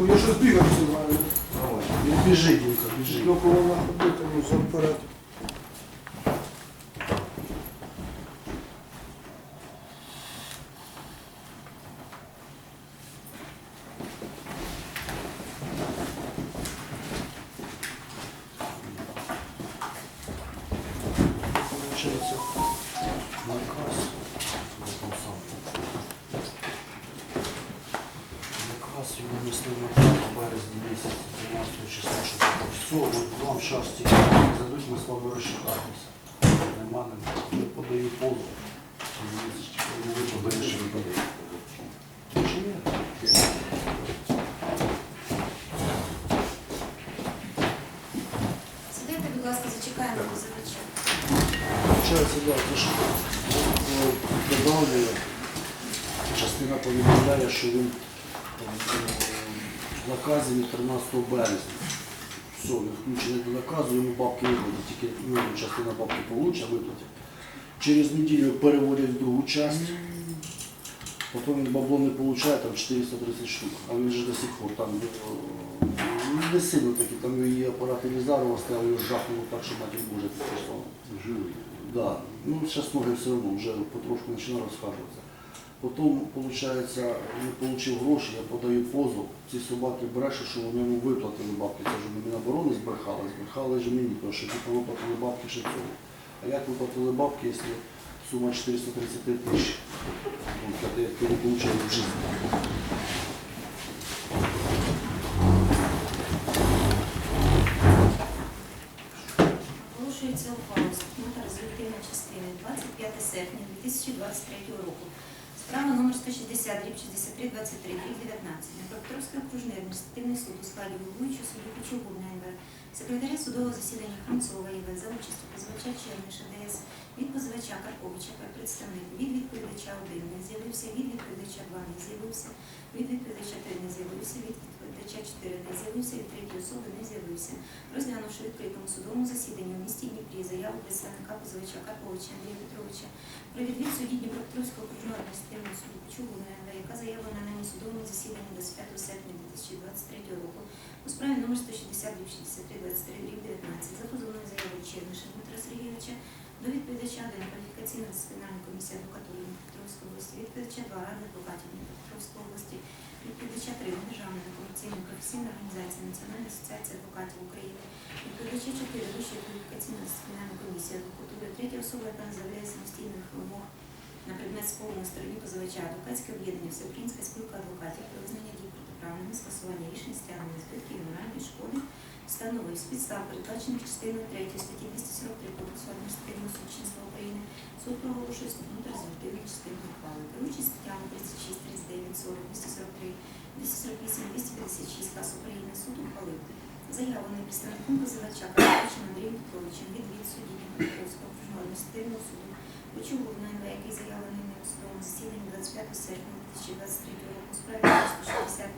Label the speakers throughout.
Speaker 1: Ой, я щось бігав сюди.
Speaker 2: Давай. Він біжить.
Speaker 1: До кого вона ходити, ну все вперед.
Speaker 2: Получається, наказ. Там сам. Наказ його внесли на березні місяці 12 числа, що таке. Все, от вам час тільки задуть, ми з вами розчитаємося. Нема, нема. Я подаю позов. Ви подаєш, ви подаєте. Чи ні?
Speaker 3: Сідайте, будь ласка, зачекаємо позивача.
Speaker 2: Придавлює, частина повідомляє, що він в наказі від 13 березня. Все, він включений до наказу, йому бабки виплатять, тільки ну, частина бабки получить, виплатять. Через неділю переводять в другу частину. Потім він бабло не отримує, там 430 штук, а він же до сих пор там е, не сильно такі, там її апарат Елізарова стояв, його жахнуло так, що матір Боже пішло. Живий. Да. Ну, зараз ноги все одно вже потрошку починає розхажуватися. Потім, виходить, не отримав гроші, я подаю позов. Ці собаки брешуть, що вони йому виплатили бабки. Це ж Міноборони збрехали, збрехали ж мені, тому що типу виплатили бабки ще цього. А як виплатили бабки, якщо сума 433 тисяч? Ну, ти не отримав в житті.
Speaker 3: Порушується ухвала частина 25 серпня 2023 року. Справа номер 160, дріб 63, 23, дріб 19. Дніпропетровський окружний адміністративний суд у складі головуючого суду Кочугурна НВ, секретаря судового засідання Храмцова ІВ за участю позивача Черниша ДС, від позивача Карповича, представник, від відповідача 1 не з'явився, від відповідача 2 не з'явився, від відповідача 3 не з'явився, від відповідача 4 не з'явився, від третьої особи не з'явився. Розглянувши відкритому судовому засіданні у місті Дніпрі заяву представника позивача Карповича Андрія Петровича про відвід судді Дніпропетровського окружного адміністративного суду Почугуна НВ, яка заявлена на судовому засіданні 25 серпня 2023 року у справі номер 160 63 23 19 за позовною заявою Черниша Дмитра Сергійовича до відповідача 1 кваліфікаційна дисциплінарна комісія адвокатури Дніпропетровської області, відповідача 2 ради адвокатів Дніпропетровської області, відповідача 3 Державна некомерційна організація Національна асоціація адвокатів України, відповідача 4 Вищої кваліфікаційна дисциплінарна комісія адвокатури, третя особа, яка заявляє самостійних вимог на предмет сповного стороні позивача, адвокатське об'єднання, Всеукраїнська спілка адвокатів про визнання дій скасування рішень, стягнення збитків і моральної шкоди, встановив з підстав, передбачених частиною 3 статті 243 Кодексу адміністративного судочинства України, суд проголошує статутну результативну частину ухвали. Керуючись статтями 36, 39, 40, 243, 248, 256 КАС України, суд ухвалив заявлений представником позивача Карповичем Андрієм Петровичем від від судді Дніпропетровського адміністративного суду Почув на який заявлений судовому засіданні 25 серпня 2023 року справі 160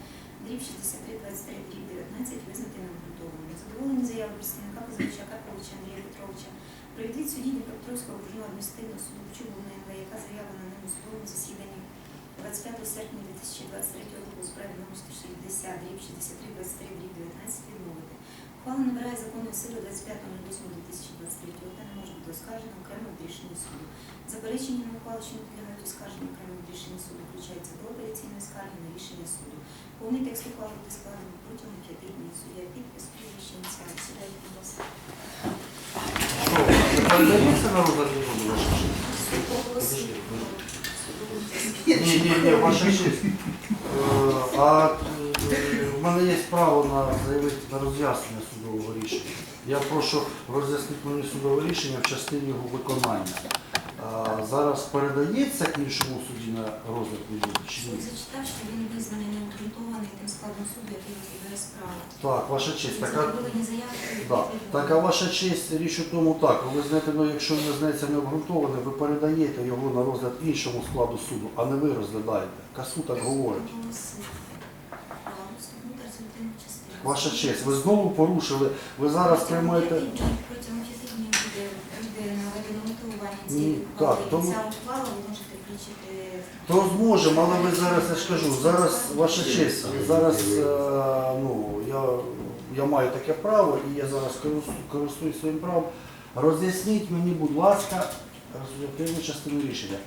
Speaker 3: дріб 63 23 дріб 19 визнати необґрунтованим. Задоволені заяви представника позивача Карповича Андрія Петровича про відвід судді Дніпропетровського окружного адміністративного суду НВ, яка заявлена на судовому засіданні 25 серпня 2023 року у справі номер 160 дріб 63 23 дріб 19 відмовити. Ухвала набирає законної сили 25.08.2023 та не може бути оскаржена окремо від рішення суду. Заперечення на ухвалу, що не підлягають оскарженню окремо від рішення суду, включається до апеляційної скарги на рішення суду. Повний текст ухвали буде складений протягом п'яти днів. Суддя підпис, прізвище, ініціали. Сідайте, будь ласка.
Speaker 2: Що, передається на розгляд не буду ваша честь?
Speaker 3: Суд оголосив.
Speaker 2: Ні, ні, ні, ваша честь. Е, А е, в мене є право на заявити на роз'яснення судового рішення. Я прошу роз'яснити мені судове рішення в частині його виконання. А Зараз передається іншому судді на розгляд чи ні?
Speaker 3: зачитав, що він визнаний необґрунтований тим складом суду, який розглядає справу.
Speaker 2: Так, ваша честь. Так, а-
Speaker 3: заяви.
Speaker 2: Да. Так, а ваша честь, річ у тому так, ви знаєте, ну, якщо не знається необґрунтоване, ви передаєте його на розгляд іншому складу суду, а не ви розглядаєте. Касу так говорить. Ваша честь, ви знову порушили, ви зараз приймаєте.
Speaker 3: Протягом цієї
Speaker 2: так, тому-
Speaker 3: Ця ухвала ви можете включити.
Speaker 2: То зможемо, але ви зараз, я ж кажу, зараз ваша честь, зараз е, ну, я, я маю таке право і я зараз корис- користуюсь своїм правом. Роз'ясніть мені, будь ласка, результативну частину рішення.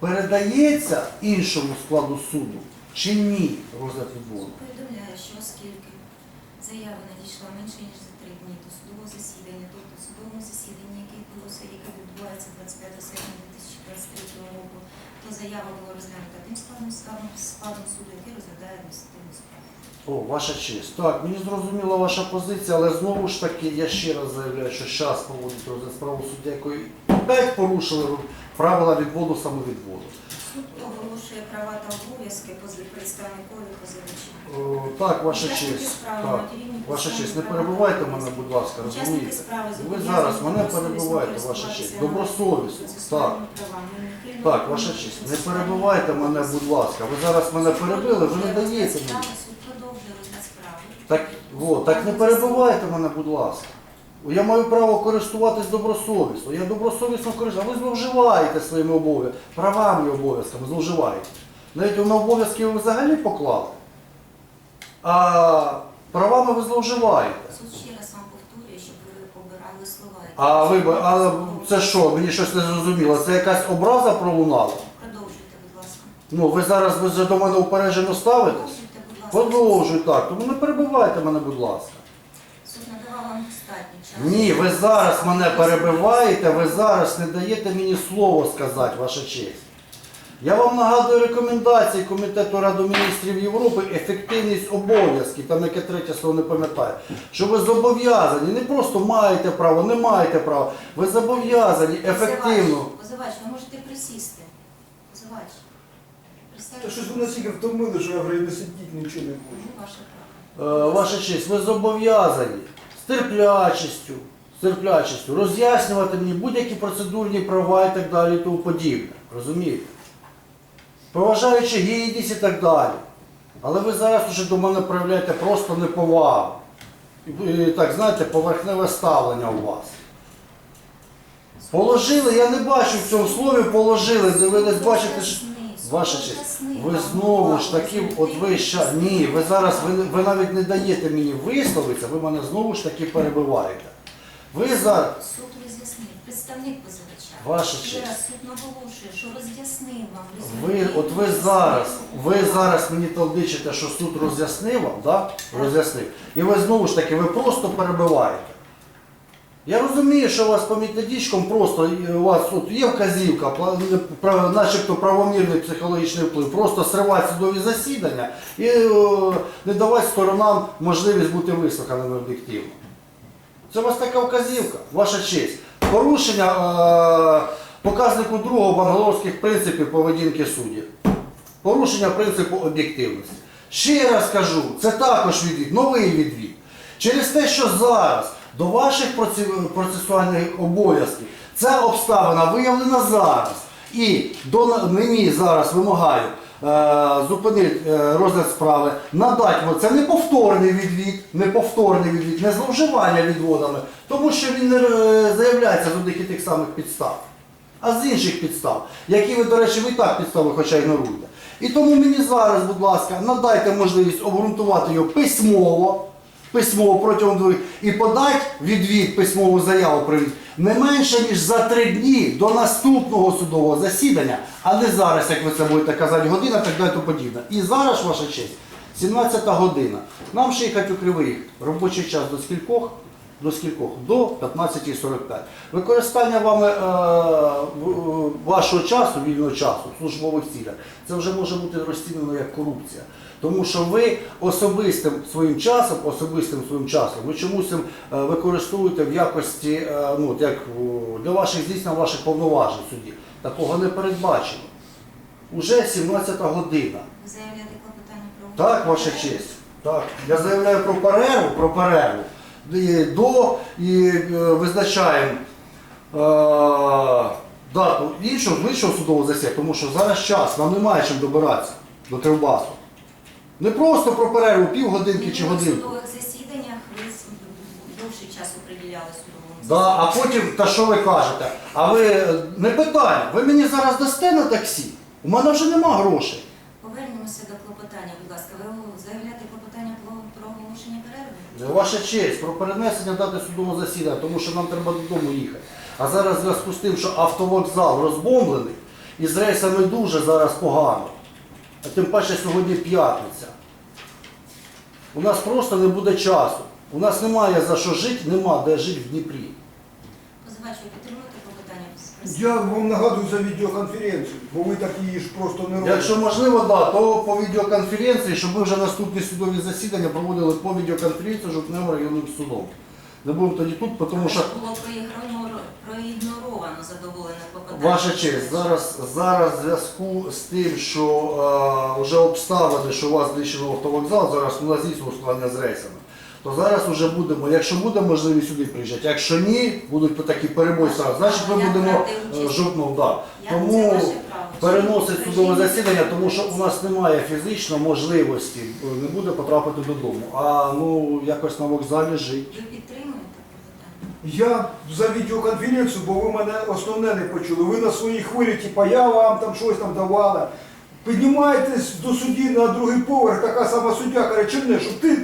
Speaker 2: Передається іншому складу суду чи ні розгляд відводу?
Speaker 3: Повідомляю, що оскільки заява надійшла менше ніж за три дні до судового засідання, тобто судовому засіданні, яке відбулося, яке відбувається 25 серпня 2023 року, то заява була розглянута тим складом складом, складом суду, який розглядає адміністративну справу.
Speaker 2: О, ваша честь. Так, мені зрозуміла ваша позиція, але знову ж таки я ще раз заявляю, що зараз проводить розгляд справу суддя, якої опять порушили правила відводу самовідводу.
Speaker 3: Оголошує права та обов'язки представникові позивача.
Speaker 2: Так, ваша честь. Так. Ваша честь, не
Speaker 3: права
Speaker 2: перебивайте мене, будь ласка, розумієте? Ви зараз мене перебиваєте, ваша честь. Добросовісно. Так. Так, ваша честь, не перебивайте мене, будь ласка. Ви зараз мене перебили, ви не даєте мені. Так, о, так не перебивайте мене, будь ласка. Я маю право користуватись добросовісно. Я добросовісно користуюся. А ви зловживаєте своїми обов'язками, правами і обов'язками, зловживаєте. Навіть на обов'язки ви взагалі поклали. А правами ви зловживаєте.
Speaker 3: Ще раз вам повторює, щоб ви обирали слова.
Speaker 2: А ви а це що, мені щось не зрозуміло? Це якась образа пролунала?
Speaker 3: Продовжуйте, будь ласка.
Speaker 2: Ну, ви зараз ви до мене упереджено ставитесь?
Speaker 3: Продовжуйте, будь ласка.
Speaker 2: Продовжуй так, тому не перебивайте мене, будь ласка.
Speaker 3: Достатньо часу.
Speaker 2: Ні, ви зараз мене перебиваєте, ви зараз не даєте мені слово сказати, ваша честь. Я вам нагадую рекомендації Комітету Ради міністрів Європи ефективність обов'язків, там яке третє слово не пам'ятаю, що ви зобов'язані, не просто маєте право, не маєте права, ви зобов'язані ефективно.
Speaker 3: Позивач, позивач, ви можете присісти. Позивач.
Speaker 1: Та щось ви настільки втомили, що я вже і не сидіть нічого не можу.
Speaker 3: Ну, Ваше право.
Speaker 2: Е, Ваша честь, ви зобов'язані терплячістю, з терплячістю роз'яснювати мені будь-які процедурні права і так далі і тому подібне. Розумієте? Поважаючи гідність і так далі. Але ви зараз вже до мене проявляєте просто неповагу. І, і, так, знаєте, поверхневе ставлення у вас. Положили, я не бачу в цьому слові положили, дивились, бачите, що. Ваша честь, ви знову ж таки, от ви ща, ні, ви зараз, ви, ви навіть не даєте мені висловитися, ви мене знову ж таки перебиваєте. Ви зараз,
Speaker 3: Суд роз'яснив. Представник позивача.
Speaker 2: Ваша
Speaker 3: Ще
Speaker 2: честь.
Speaker 3: раз суд наголошує, що роз'яснив вам.
Speaker 2: ви, от ви зараз, ви зараз мені толдичите, що суд роз'яснив вам, да? роз'яснив. І ви знову ж таки, ви просто перебиваєте. Я розумію, що у вас по методичкам просто у вас от є вказівка, начебто правомірний психологічний вплив, просто сривати судові засідання і е, не давати сторонам можливість бути вислуханими об'єктивно. Це у вас така вказівка, ваша честь. Порушення е, показнику другого бангалорських принципів поведінки суддів. Порушення принципу об'єктивності. Ще раз кажу, це також відвід, новий відвід. Через те, що зараз до ваших процесуальних обов'язків ця обставина виявлена зараз. І до мені зараз вимагаю е, зупинити е, розгляд справи, надати це не повторний відвід, не повторний відвід, не зловживання відводами, тому що він не е, заявляється з одних і тих самих підстав а з інших підстав, які ви, до речі, ви і так підстави хоча ігноруєте. І тому мені зараз, будь ласка, надайте можливість обґрунтувати його письмово, письмово протягом двох і подати відвід письмову заяву про відвід не менше, ніж за три дні до наступного судового засідання, а не зараз, як ви це будете казати, година, так далі тому подібне. І зараз, ваша честь, 17 година. Нам ще їхати у Кривий Ріг. Робочий час до скількох? До скількох? До 15.45. Використання вами е, вашого часу, вільного часу, службових цілях, це вже може бути розцінено як корупція. Тому що ви особистим своїм часом, особистим своїм часом, ви чомусь е, використовуєте в якості, е, ну, як для ваших здійснення ваших повноважень в суді. Такого не передбачено. Уже 17 година.
Speaker 3: Ви клопотання про
Speaker 2: Так, ваша честь. Так. Я заявляю про перерву, про перерву. І до і е, визначаємо е, дату іншого, іншого судового засідання, тому що зараз час, нам немає чим добиратися до Кривбасу. Не просто про перерву півгодинки чи
Speaker 3: В
Speaker 2: годинку.
Speaker 3: судових засіданнях ви с- довший час приділяли судовому
Speaker 2: Да, а потім, та що ви кажете? А ви е, не питання, ви мені зараз дасте на таксі? У мене вже нема грошей.
Speaker 3: Повернемося до клопотання, будь ласка. Ви заявляєте клопотання про, про оголошення перерви?
Speaker 2: Ваша честь, про перенесення дати судового засідання, тому що нам треба додому їхати. А зараз в зв'язку з тим, що автовокзал розбомблений і з рейсами дуже зараз погано. А тим паче сьогодні п'ятниця. У нас просто не буде часу. У нас немає за що жити, нема де жити в Дніпрі.
Speaker 3: Позивач, ви підтримуєте клопотання?
Speaker 1: Я вам нагадую за відеоконференцію, бо ви так її ж просто не робите.
Speaker 2: Якщо можливо, да, то по відеоконференції, щоб ми вже наступні судові засідання проводили по відеоконференції жовтневим районним судом. Не будемо тоді тут, тому що
Speaker 3: було проігноровано, проігноровано задоволене клопотання.
Speaker 2: Ваша честь, зараз, зараз в зв'язку з тим, що е, вже обставини, що у вас знищено автовокзал, зараз у нас є ускладнення з рейсами. То зараз вже будемо, якщо буде можливість сюди приїжджати, якщо ні, будуть такі перебої зараз, значить ми
Speaker 3: Я
Speaker 2: будемо
Speaker 3: брати
Speaker 2: е, жовтно, да.
Speaker 3: Я- це
Speaker 2: Тому
Speaker 3: ваше право.
Speaker 2: переносить судове засідання, тому що у нас немає фізично можливості, е, не буде потрапити додому. А ну якось на вокзалі жити.
Speaker 3: Ви підтримуєте клопотання?
Speaker 1: Я за відеоконференцію, бо ви мене основне не почули. Ви на своїй хвилі, типа я вам там щось там давала. Піднімаєтесь до судді на другий поверх, така сама суддя каже, Черне, що ти,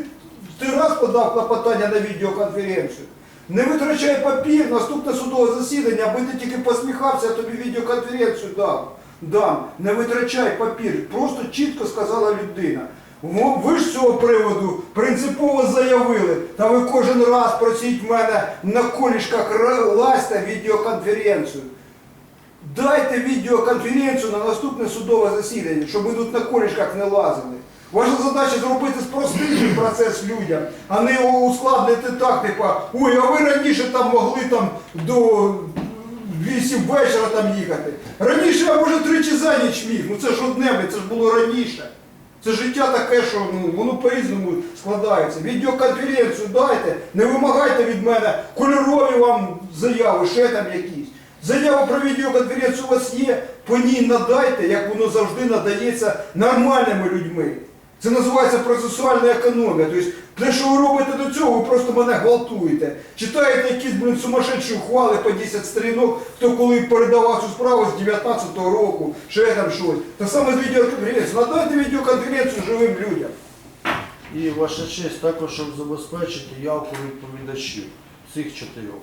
Speaker 1: ти раз подав клопотання на відеоконференцію. Не витрачай папір, наступне судове засідання, аби ти тільки посміхався, я тобі відеоконференцію дав. Дам. Не витрачай папір. Просто чітко сказала людина. Ви ж з цього приводу принципово заявили, та ви кожен раз просіть мене на колішках лазьте відеоконференцію. Дайте відеоконференцію на наступне судове засідання, щоб ми тут на колішках не лазили. Ваша задача зробити спростити процес людям, а не його ускладнити так, типа, ой, а ви раніше там могли там до 8 вечора там їхати. Раніше я може тричі за ніч міг, ну це ж одне, це ж було раніше. Це життя таке, що ну, воно по-різному складається. Відеоконференцію дайте, не вимагайте від мене кольорові вам заяви, ще там якісь. Заява про відеоконференцію у вас є, по ній надайте, як воно завжди надається нормальними людьми. Це називається процесуальна економія. Тобто, те, що ви робите до цього, ви просто мене гвалтуєте. Читаєте якісь, блин, сумасшедші ухвали по 10 сторінок, хто коли передавав цю справу з 19-го року, ще там щось. Те саме з відеоконференцією. Надайте відеоконференцію живим людям.
Speaker 2: І ваша честь також, щоб забезпечити явку відповідачів цих чотирьох.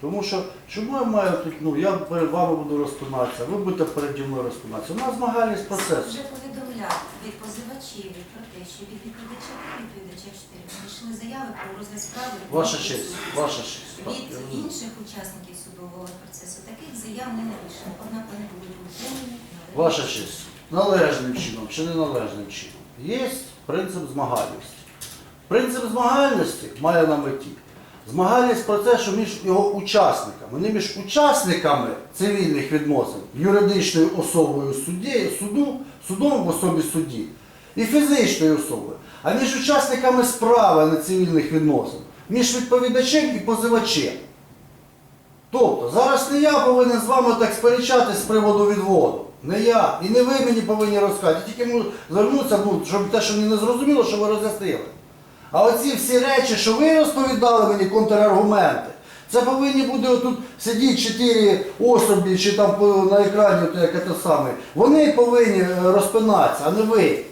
Speaker 2: Тому що чому я маю тут, ну я перед вами буду розпинатися, ви будете переді мною розпинатися. У нас змагальність процесу.
Speaker 3: вже повідомляв від позивачів про те, що від відповідача та відповідача 4 надійшли заяви про розгляд справи.
Speaker 2: Ваша честь, ваша честь.
Speaker 3: Від інших учасників судового процесу таких заяв не надійшло, однак вони будуть утримані.
Speaker 2: Ваша честь. Належним чином чи неналежним чином. Є принцип змагальності. Принцип змагальності має на меті. Змагальність процесу між його учасниками, не між учасниками цивільних відносин, юридичною особою судді, суду, судом в особі судді і фізичною особою, а між учасниками справи нецивільних відносин, між відповідачем і позивачем. Тобто, зараз не я повинен з вами так сперечатись з приводу відводу. Не я. І не ви мені повинні розказати. Тільки звернутися, ну, щоб те, що мені не зрозуміло, що ви роз'яснили. А оці всі речі, що ви розповідали мені, контраргументи, це повинні бути отут сидіти чотири особи, чи там на екрані, от як це саме. Вони повинні е, розпинатися, а не ви.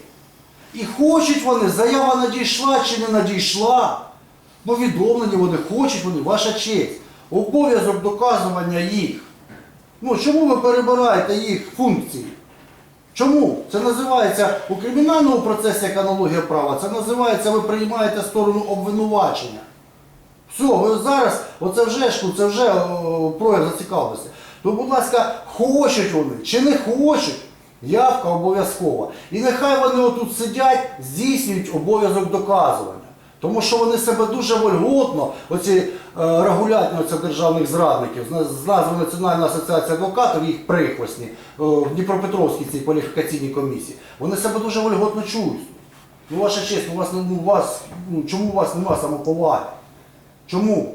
Speaker 2: І хочуть вони, заява надійшла чи не надійшла. Повідомлені вони хочуть вони, ваша честь. Обов'язок доказування їх. Ну чому ви перебираєте їх функції? Чому? Це називається у кримінальному процесі як аналогія права, це називається ви приймаєте сторону обвинувачення. Все, ви зараз, оце вже ну, це вже прояв зацікавленості. То, будь ласка, хочуть вони чи не хочуть, явка обов'язкова. І нехай вони отут сидять, здійснюють обов'язок доказування. Тому що вони себе дуже вольготно, оці е, регулятні державних зрадників, з, наз- з назви Національна асоціація адвокатів, їх прихвостні е, в Дніпропетровській цій кваліфікаційній комісії, вони себе дуже вольготно чують. Ну, ваша честь, у вас, ну, у вас, ну, чому у вас немає самоповаги? Чому?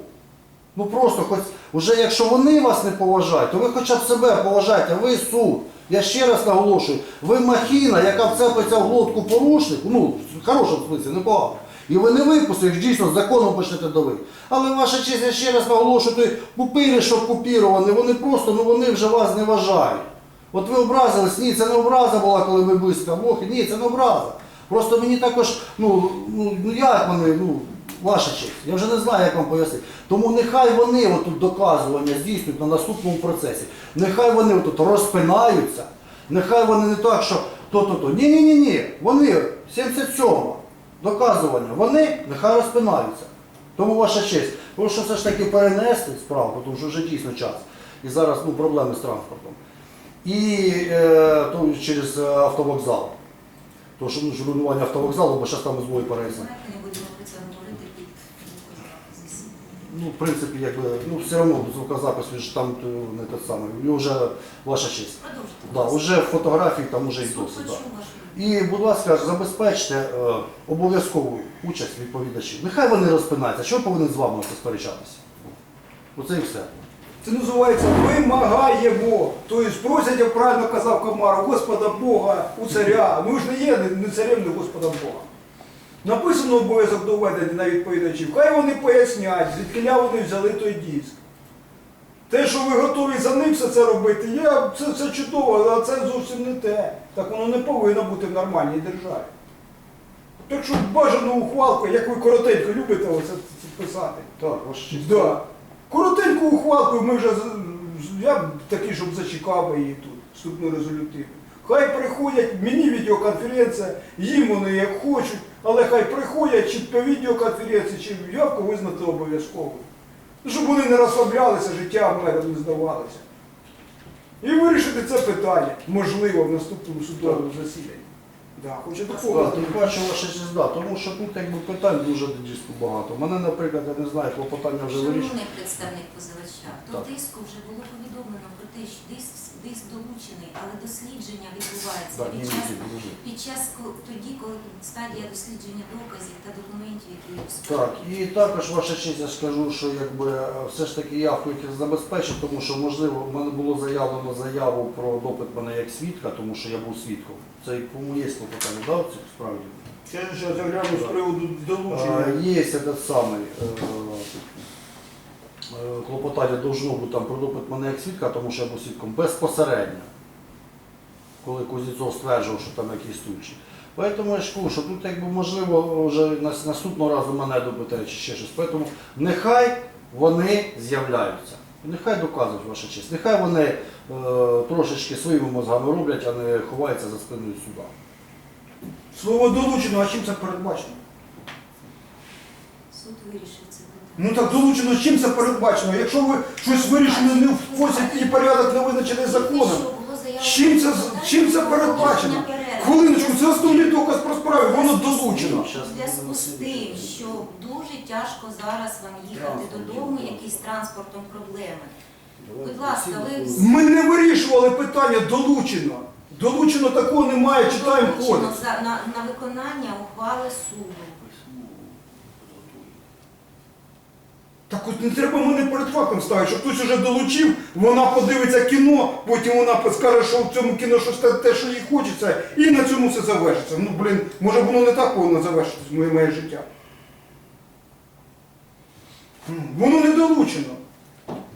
Speaker 2: Ну просто хоч уже якщо вони вас не поважають, то ви хоча б себе поважайте, ви суд. Я ще раз наголошую, ви махіна, яка вцепиться в глотку порушнику, ну, в хорошому смислі, не погано, І ви не випустите, дійсно законом почнете давити. Але ваша честь, я ще раз наголошую, пупири, що купіровані, вони просто, ну вони вже вас не вважають. От ви образились, ні, це не образа була, коли ви близько Бог, ні, це не образа. Просто мені також, ну, ну, ну як вони, ну, ваша честь, я вже не знаю, як вам пояснити. Тому нехай вони отут доказування здійснюють на наступному процесі. Нехай вони отут розпинаються, нехай вони не так, що то-то-то. Ні, ні, ні, ні. Вони 77-го доказування, вони нехай розпинаються. Тому ваша честь. Що все ж таки перенести справу, тому що вже дійсно час. І зараз ну, проблеми з транспортом. І е, то, через автовокзал. Тому що ну, руйнування автовокзалу, бо зараз там збої переїзд.
Speaker 3: Давайте не будемо про це говорити під засідання.
Speaker 2: Ну, в принципі, якби, ну, все одно звукозапис, він ж там то, не те саме. І вже ваша честь.
Speaker 3: Продовжуйте.
Speaker 2: Да, уже фотографії там уже і досить. Да. І, будь ласка, забезпечте е, обов'язкову участь відповідачів. Нехай вони розпинаються. Що повинен з вами оце сперечатися? Оце і все.
Speaker 1: Це називається вимагаємо. Тобто просять, як правильно казав Комаров, Господа Бога у царя. Ми ж не є не царем, не Господа Бога. Написано обов'язок доведення на відповідачів. Хай вони пояснять, звідки вони взяли той диск. Те, що ви готові за ним все це робити, я, це, це чудово, але це зовсім не те. Так воно не повинно бути в нормальній державі. Так що бажану ухвалку, як ви коротенько любите оце це писати.
Speaker 2: Так.
Speaker 1: Да. Коротеньку ухвалку ми вже я такий, щоб зачекав її тут, вступну резолютиву. Хай приходять, мені відеоконференція, їм вони як хочуть, але хай приходять чи по відеоконференції, чи явку визнати обов'язково. Щоб вони не розслаблялися, життя в мене не здавалося. І вирішити це питання, можливо, в наступному судовому засіданні. Да, хочу такого.
Speaker 2: тим паче ваша честь, да, тому що тут якби питань дуже диску багато. Мене, наприклад, я не знаю, клопотання вже вирішено.
Speaker 3: Шановний представник позивача, до
Speaker 2: Так.
Speaker 3: диску вже було повідомлено про те, що диск, диск долучений, але дослідження відбувається
Speaker 2: Так, ні,
Speaker 3: під час,
Speaker 2: ні,
Speaker 3: під час ко- тоді, коли стадія дослідження доказів та документів, які є в.
Speaker 2: Так, і також ваша честь, я скажу, що якби е, все ж таки явку їх забезпечить, тому що можливо в мене було заявлено заяву про допит мене як свідка, тому що я був свідком Це по-моєму є клопотання, да, в цій справі?
Speaker 1: Я ще загляну з приводу долучення.
Speaker 2: А, Є этот самий е, е, клопотання должно бути там про допит мене як свідка, тому що я був свідком безпосередньо, коли Кузнєцов стверджував, що там якісь случаї. Поэтому я ж кажу, що тут якби можливо вже нас- наступного разу мене допитають чи ще щось. Поэтому нехай вони з'являються. Нехай доказують ваша честь. Нехай вони е, трошечки своїми мозгами роблять, а не ховаються за спиною суда.
Speaker 1: Слово долучено, а чим це передбачено?
Speaker 3: Суд вирішив це питання.
Speaker 1: Ну так долучено, чим це передбачено? Якщо ви щось вирішили не в спосіб і порядок не визначений законом, чим це, чим це передбачено? Хвилиночку, справу, воно
Speaker 3: зв'язку з тим, що дуже тяжко зараз вам їхати додому, якісь транспортом проблеми. Будь ласка, ви
Speaker 1: Ми не вирішували питання долучено. Долучено такого немає, читаємо
Speaker 3: Долучено
Speaker 1: кодекс.
Speaker 3: за- на, на виконання ухвали суду.
Speaker 1: Так от не треба мене перед фактом ставити, що хтось уже долучив, вона подивиться кіно, потім вона скаже, що в цьому кіно щось те, що їй хочеться, і на цьому все завершиться. Ну, блін, може воно не так повинно завершитись, моє, моє життя. Воно не долучено.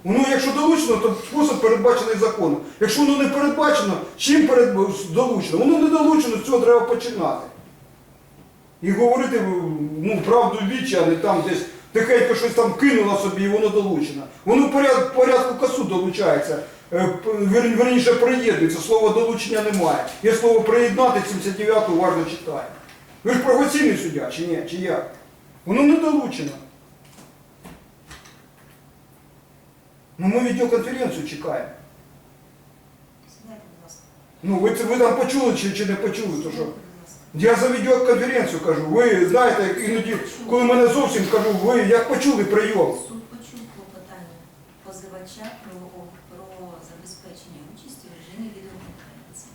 Speaker 1: Воно, якщо долучено, то спосіб передбачений законом. Якщо воно не передбачено, чим перед... долучено? Воно не долучено, з цього треба починати. І говорити ну, правду вічі, а не там десь тихенько щось там кинула собі і воно долучено. Воно в поряд- порядку касу долучається. Е, Верніше приєднується, слова долучення немає. Є слово приєднати 79 уважно читає. Ви ж правоційний суддя, чи ні? Чи як? Воно не долучено. Ну ми відеоконференцію чекаємо. Ну ви це ви там почули чи, чи не почули, то що? Я за відеоконференцію кажу. Ви знаєте, іноді, коли мене зовсім кажу, ви як почули прийом.
Speaker 3: Суд почув клопотання позивача про, про забезпечення участі в режимі відеоконференції.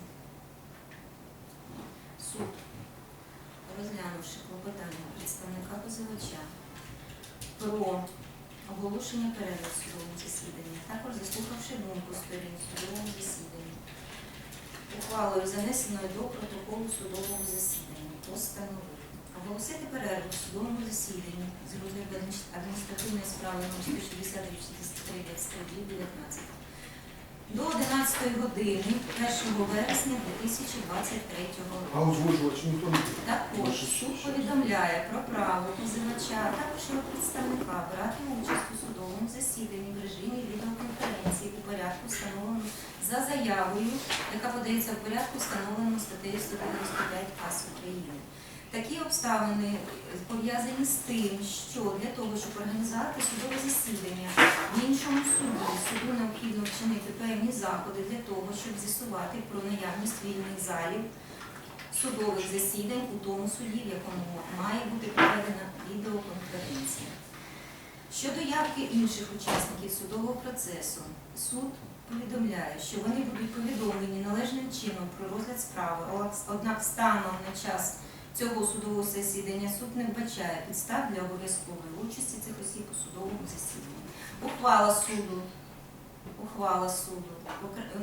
Speaker 3: Суд, розглянувши клопотання представника позивача про оголошення перерви в судовому засіданні, також заслухавши думку сторін в судовому засіданні, ухвалою занесеною до протоколу судового засідання. Постановив Оголосити перерву в судовому засіданні з розгляду адміністративної справи номер 160 63 23 19 до 11 години 1 вересня 2023
Speaker 1: А
Speaker 3: року.
Speaker 1: озвучувач ніхто не буде.
Speaker 3: Також суд повідомляє про право позивача, а також його представника брати участь у судовому засіданні в режимі відеоконференції у порядку, встановленому за заявою, яка подається в порядку, встановленому статтею 195 КАС України. Такі обставини пов'язані з тим, що для того, щоб організувати судове засідання в іншому суді, суду необхідно вчинити певні заходи для того, щоб з'ясувати про наявність вільних залів судових засідань у тому суді, в якому має бути проведена відеоконференція. Щодо явки інших учасників судового процесу, суд повідомляє, що вони будуть повідомлені належним чином про розгляд справи, однак станом на час цього судового засідання суд не вбачає підстав для обов'язкової участі цих осіб у судовому засіданні. Ухвала суду, ухвала суду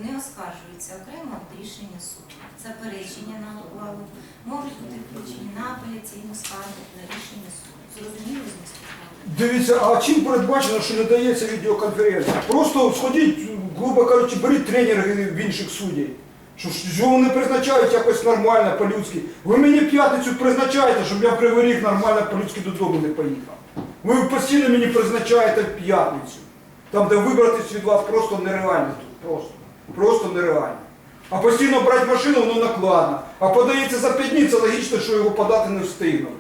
Speaker 3: не оскаржується окремо від рішення суду. Заперечення на ухвалу можуть бути включені на апеляційну скаргу на рішення суду. Зрозуміло зміст ухвали?
Speaker 1: Дивіться, а чим передбачено, що не дається відеоконференція? Просто сходіть, грубо кажучи, беріть тренери в інших суддів. Що, ж- його вони призначають якось нормально, по-людськи. Ви мені п'ятницю призначаєте, щоб я в нормально по-людськи додому не поїхав. Ви постійно мені призначаєте п'ятницю. Там, де вибратись від вас просто нереально тут. Просто. Просто нереально. А постійно брати машину, воно накладно. А подається за 5 днів, це логічно, що його подати не встигнули.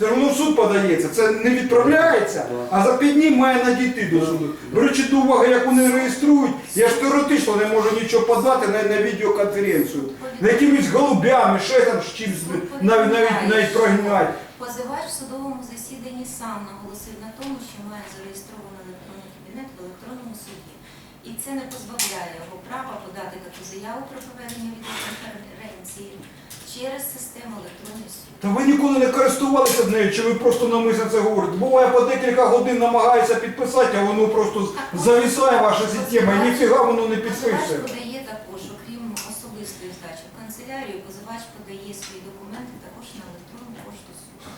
Speaker 1: Ж воно в суд подається, це не відправляється, а за 5 днів має надійти до суду. Беручи до уваги, як вони реєструють, я ж теоретично не можу нічого подати на, на відеоконференцію. На якимись голубями, ще там з чимось, навіть, навіть, навіть прогнать.
Speaker 3: Позивач в судовому засіданні сам наголосив на тому, що має зареєстрований електронний кабінет в електронному суді. І це не позбавляє його права подати таку заяву про проведення відеоконференції через систему електронних суд.
Speaker 1: Та ви ніколи не користувалися нею, чи ви просто намисно це говорите? Буває по декілька годин намагається підписати, а воно просто завісає ваша система і ніфіга воно не підписує.
Speaker 3: Позивач подає також, окрім особистої здачі в канцелярію, позивач подає свої документи також на електронну пошту суду.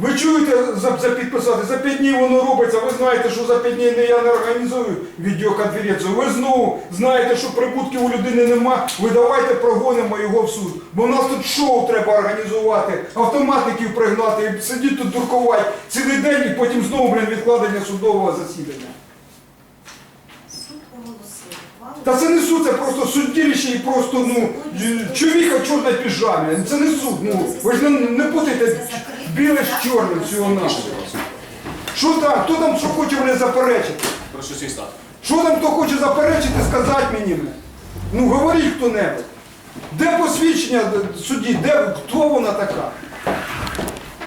Speaker 1: Ви чуєте за, за підписати? За 5 днів воно робиться. Ви знаєте, що за 5 днів не я не організую відеоконференцію. Ви знову знаєте, що прибутків у людини нема. Ви давайте прогонимо його в суд. Бо в нас тут шоу треба організувати, автоматиків пригнати, і сидіти тут дуркувати цілий день і потім знову блін, відкладення судового засідання.
Speaker 3: Суд оголосив.
Speaker 1: Та це не суд, це просто судділище і просто ну чоловіка в чорній піжамі. Це не суд. Ну ви ж не, не путайте біле з чорним всього нашого. Що там? Хто там що хоче мене заперечити?
Speaker 4: Прошу сісти.
Speaker 1: Що там хто хоче заперечити, сказати мені? Ну говоріть хто-небудь. Де посвідчення судді? Де хто вона така?